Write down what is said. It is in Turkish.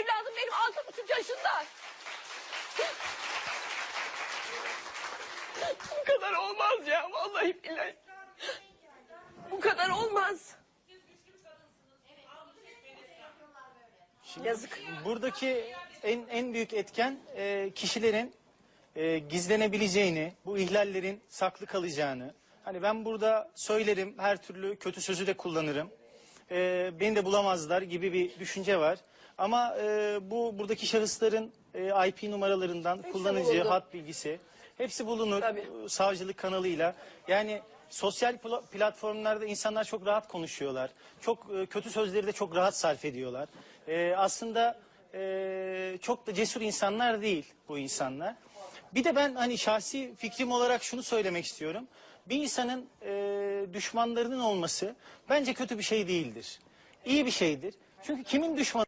Evladım benim altı buçuk yaşında. Bu kadar olmaz ya vallahi billahi. Bu kadar olmaz. Yazık. Buradaki en en büyük etken e, kişilerin e, gizlenebileceğini, bu ihlallerin saklı kalacağını. Hani ben burada söylerim, her türlü kötü sözü de kullanırım. E, beni de bulamazlar gibi bir düşünce var. Ama e, bu buradaki şahısların e, IP numaralarından kullanıcı, bulundu. hat bilgisi hepsi bulunur Tabii. e, savcılık kanalıyla. Yani sosyal pla- platformlarda insanlar çok rahat konuşuyorlar. Çok e, kötü sözleri de çok rahat sarf ediyorlar. E, aslında e, çok da cesur insanlar değil bu insanlar. Bir de ben hani şahsi fikrim olarak şunu söylemek istiyorum. Bir insanın e, düşmanlarının olması bence kötü bir şey değildir. İyi bir şeydir. Çünkü kimin düşmanı